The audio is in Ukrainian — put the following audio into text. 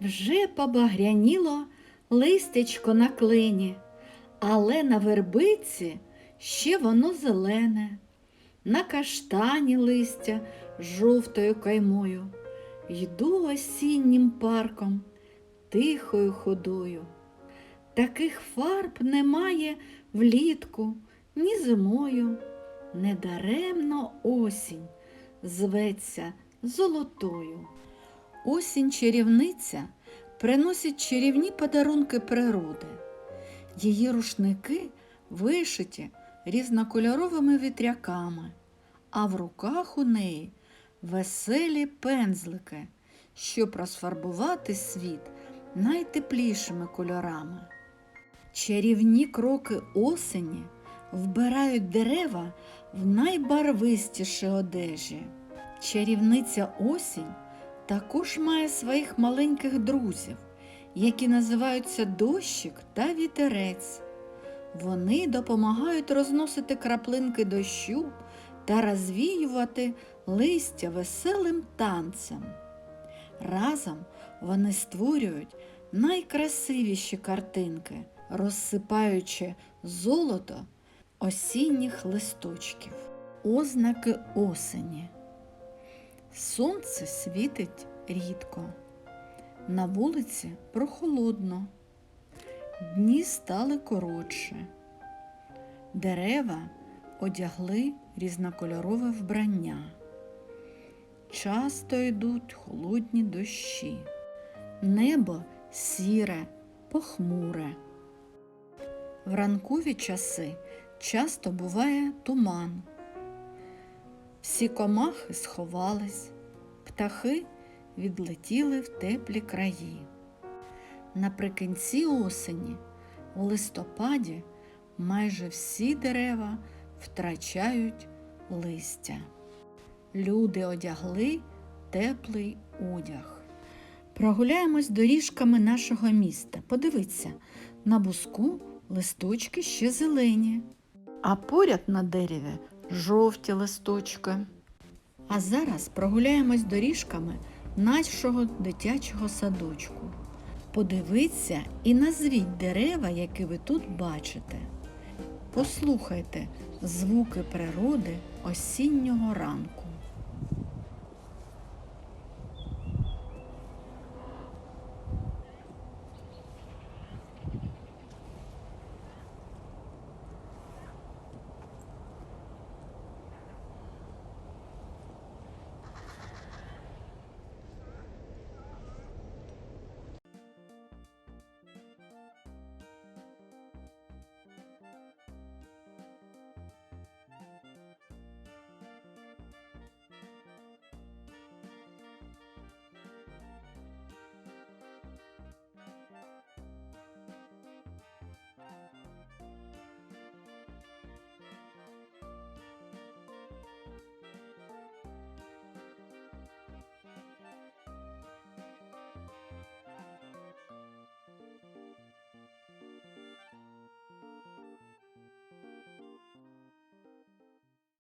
Вже побагряніло листячко на клині, але на вербиці ще воно зелене, на каштані листя жовтою каймою. Йду осіннім парком, тихою ходою. Таких фарб немає влітку, ні зимою. Недаремно осінь зветься золотою. Осінь чарівниця приносить чарівні подарунки природи. Її рушники вишиті різнокольоровими вітряками, а в руках у неї веселі пензлики, щоб розфарбувати світ найтеплішими кольорами. Чарівні кроки осені вбирають дерева в найбарвистіші одежі. Чарівниця осінь також має своїх маленьких друзів, які називаються дощик та вітерець. Вони допомагають розносити краплинки дощу та розвіювати листя веселим танцем. Разом вони створюють найкрасивіші картинки, розсипаючи золото осінніх листочків, ознаки осені. Сонце світить рідко, на вулиці прохолодно, дні стали коротше, дерева одягли різнокольорове вбрання. Часто йдуть холодні дощі, небо сіре, похмуре. В ранкові часи часто буває туман. Всі комахи сховались, птахи відлетіли в теплі краї. Наприкінці осені, у листопаді, майже всі дерева втрачають листя. Люди одягли теплий одяг. Прогуляємось доріжками нашого міста. Подивіться, на буску листочки ще зелені, а поряд на дереві жовті листочки. А зараз прогуляємось доріжками нашого дитячого садочку. Подивіться і назвіть дерева, які ви тут бачите. Послухайте звуки природи осіннього ранку.